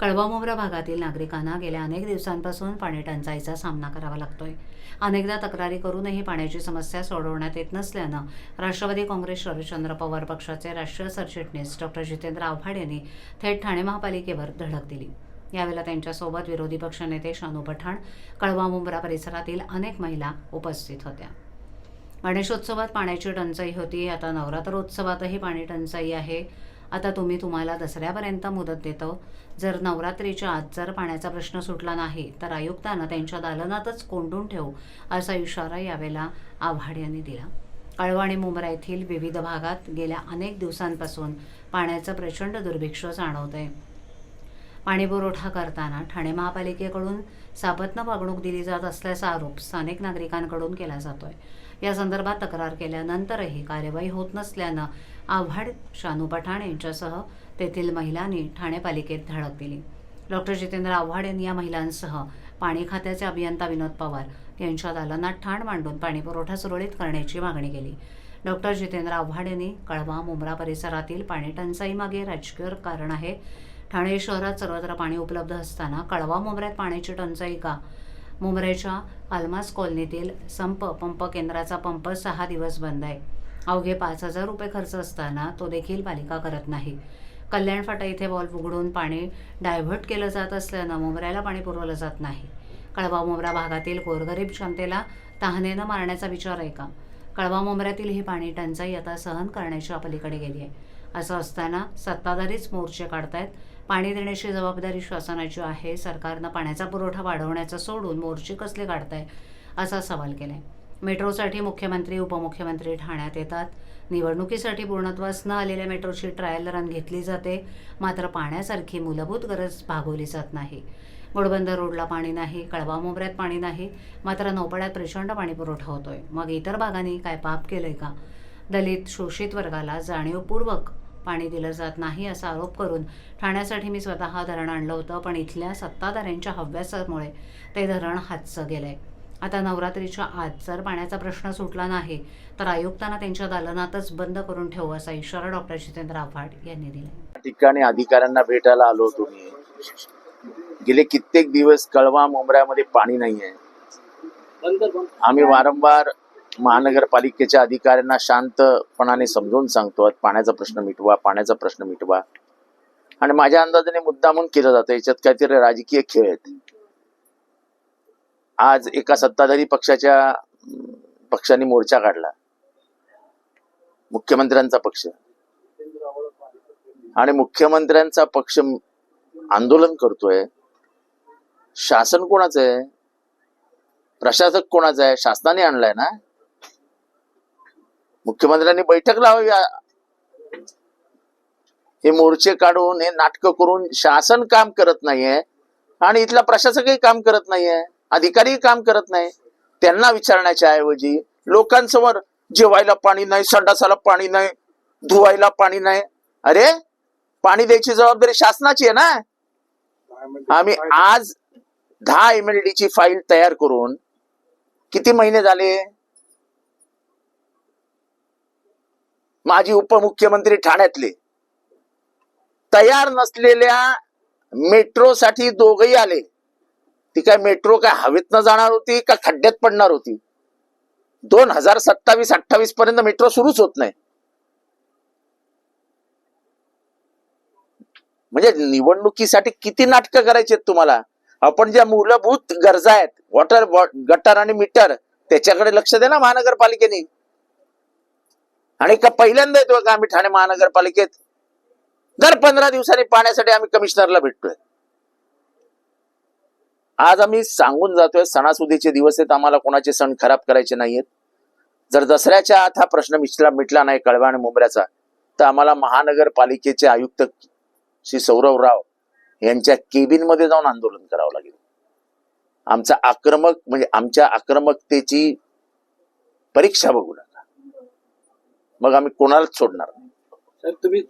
कळवा भागातील नागरिकांना गेल्या अनेक दिवसांपासून पाणी टंचाईचा सामना करावा लागतोय. अनेकदा तक्रारी करूनही पाण्याची समस्या सोडवण्यात येत नसल्यानं राष्ट्रवादी काँग्रेस शरदचंद्र पवार पक्षाचे राष्ट्रीय सरचिटणीस डॉक्टर जितेंद्र आव्हाड यांनी थेट ठाणे महापालिकेवर धडक दिली. यावेळेला त्यांच्यासोबत विरोधी पक्षनेते शानू पठाण कळवा मुंब्रा परिसरातील अनेक महिला उपस्थित होत्या. गणेशोत्सवात पाण्याची टंचाई होती आता नवरात्रोत्सवातही पाणी टंचाई आहे. आता तुम्ही तुम्हाला दसऱ्यापर्यंत मुदत देतो. जर नवरात्रीच्या आत जर पाण्याचा प्रश्न सुटला नाही तर आयुक्तांना त्यांच्या दालनातच कोंडून ठेवू असा इशारा यावेळेला आव्हाड यांनी दिला. कळवा आणि मुंब्रा येथील विविध भागात गेल्या अनेक दिवसांपासून पाण्याचं प्रचंड दुर्भिक्ष जाणवत आहे पुरवठा करताना ठाणे महापालिकेकडून सापत्न वागणूक दिली जात असल्याचा आरोप स्थानिक नागरिकांकडून केला जातोय. या संदर्भात तक्रार केल्यानंतरही कार्यवाही होत नसल्यानं आव्हाड शानू पठाण यांच्यासह तेथील महिलांनी ठाणे पालिकेत धडक दिली. डॉक्टर जितेंद्र आव्हाड यांनी या महिलांसह पाणी खात्याचे अभियंता विनोद पवार यांच्या दालनात ठाण मांडून पाणी पुरवठा सुरळीत करण्याची मागणी केली. डॉक्टर जितेंद्र आव्हाड यांनी कळवा मुंब्रा परिसरातील पाणी टंचाईमागे राजकीय कारण आहे. ठाणे शहरात सर्वत्र पाणी उपलब्ध असताना कळवा मोबऱ्यात पाण्याची टंचाई का मुंबऱ्याच्या अल्मास कॉलनीतील संप पंप केंद्राचा पंप सहा दिवस बंद आहे. अवघे पाच हजार रुपये खर्च असताना तो देखील पालिका करत नाही. कल्याण फाटा इथे बॉल्ब उघडून पाणी डायव्हर्ट केलं जात असल्यानं मुंबऱ्याला पाणी पुरवलं जात नाही. कळवा मुंबरा भागातील गोरगरीब जनतेला तहानेनं मारण्याचा विचार आहे का? कळवा मुंबऱ्यातील ही पाणी टंचाई आता सहन करण्याच्या पलीकडे गेली आहे असं असताना सत्ताधारीच मोर्चे काढतायत पाणी देण्याची जबाबदारी श्वासनाची आहे. सरकारनं पाण्याचा पुरवठा वाढवण्याचा सोडून मोर्चे कसले काढताय असा सवाल केलाय. मेट्रोसाठी मुख्यमंत्री उपमुख्यमंत्री ठाण्यात येतात. निवडणुकीसाठी पूर्णत्वास न आलेल्या मेट्रोची ट्रायल रन घेतली जाते. मात्र पाण्यासारखी मूलभूत गरज भागवली जात नाही. गोडबंदर रोडला पाणी नाही कळवा मोबऱ्यात पाणी नाही. मात्र नौपाड्यात प्रचंड पाणी पुरवठा होतोय. मग इतर भागांनी काय पाप केलंय का? दलित शोषित वर्गाला जाणीवपूर्वक पाणी दिलं जात नाही असा आरोप करून ठाण्यासाठी मी स्वतः धरण आणलं होतं पण इथल्या सत्ताधाऱ्यांच्या हव्यासामुळे ते धरण हातचं गेलंय. आता नवरात्रीच्या आत जर पाण्याचा प्रश्न सुटला नाही तर आयुक्तांना त्यांच्या दालनातच बंद करून ठेवू असा इशारा डॉक्टर जितेंद्र आव्हाड यांनी दिला या ठिकाणी अधिकाऱ्यांना भेटायला आलो होतो मी. गेले कित्येक दिवस कळवा मुंबऱ्यामध्ये पाणी नाहीये. आम्ही वारंवार महानगरपालिकेच्या अधिकाऱ्यांना शांतपणाने समजून सांगतो. पाण्याचा प्रश्न मिटवा पाण्याचा प्रश्न मिटवा. आणि माझ्या अंदाजाने मुद्दामून केलं जातं. याच्यात काहीतरी राजकीय खेळ आहेत. आज एका सत्ताधारी पक्षाच्या पक्षाने मोर्चा काढला. मुख्यमंत्र्यांचा पक्ष. आणि मुख्यमंत्र्यांचा पक्ष आंदोलन करतोय. शासन कोणाचं आहे? प्रशासक कोणाचं आहे? शासनाने आणलाय ना? मुख्यमंत्र्यांनी बैठक लावावी. हे मोर्चे काढून हे नाटक करून शासन काम करत नाहीये आणि इथला प्रशासकही काम करत नाहीये अधिकारीही काम करत नाही. त्यांना विचारण्याच्या ऐवजी लोकांसमोर जेवायला पाणी नाही संडासाला पाणी नाही धुवायला पाणी नाही. अरे पाणी द्यायची जबाबदारी शासनाची आहे ना? आम्ही आज दहा एम एल डी ची फाईल तयार करून किती महिने झाले? माजी उपमुख्यमंत्री ठाण्यातले. तयार नसलेल्या मेट्रोसाठी दोघही आले. ती काय मेट्रो काय हवेतनं जाणार होती का खड्ड्यात पडणार होती? दोन हजार सत्तावीस अठ्ठावीस पर्यंत मेट्रो सुरूच होत नाही. म्हणजे निवडणुकीसाठी किती नाटकं करायची आहेत तुम्हाला? आपण ज्या मूलभूत गरजा आहेत वॉटर गटर आणि मीटर त्याच्याकडे लक्ष दे ना महानगरपालिकेने. आणि का पहिल्यांदा येतो का आम्ही ठाणे महानगरपालिकेत? दर पंधरा दिवसांनी पाण्यासाठी आम्ही कमिशनरला भेटतोय. आज आम्ही सांगून जातोय सणासुदीचे दिवस आहेत आम्हाला कोणाचे सण खराब करायचे नाहीयेत. जर दसऱ्याच्या आत हा प्रश्न मिटला मिटला नाही कळवा आणि मुंबऱ्याचा तर आम्हाला महानगरपालिकेचे आयुक्त श्री सौरव राव यांच्या केबिनमध्ये जाऊन आंदोलन करावं लागेल. आमचा आक्रमक म्हणजे आमच्या आक्रमकतेची परीक्षा बघून. मग आम्ही कोणालाच सोडणार नाही. तुम्ही